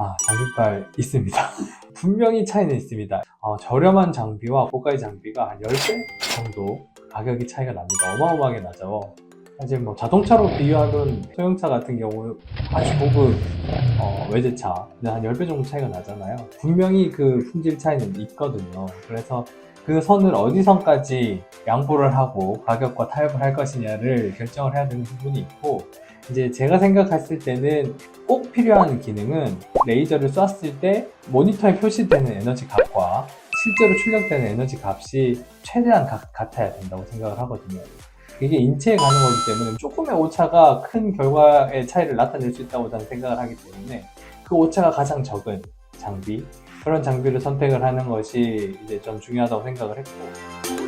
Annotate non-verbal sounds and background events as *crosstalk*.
아, 장비빨 있습니다. *laughs* 분명히 차이는 있습니다. 어, 저렴한 장비와 고가의 장비가 한 10배 정도 가격이 차이가 납니다. 어마어마하게 나죠. 사실 뭐 자동차로 비유하면 소형차 같은 경우 아주 고급 어, 외제차 한 10배 정도 차이가 나잖아요. 분명히 그 품질 차이는 있거든요. 그래서 그 선을 어디 선까지 양보를 하고 가격과 타협을 할 것이냐를 결정을 해야 되는 부분이 있고 이제 제가 생각했을 때는 꼭 필요한 기능은 레이저를 쐈을 때 모니터에 표시되는 에너지 값과 실제로 출력되는 에너지 값이 최대한 가- 같아야 된다고 생각을 하거든요. 이게 인체에 가는 거기 때문에 조금의 오차가 큰 결과의 차이를 나타낼 수 있다고 저는 생각을 하기 때문에 그 오차가 가장 적은 장비 그런 장비를 선택을 하는 것이 이제 좀 중요하다고 생각을 했고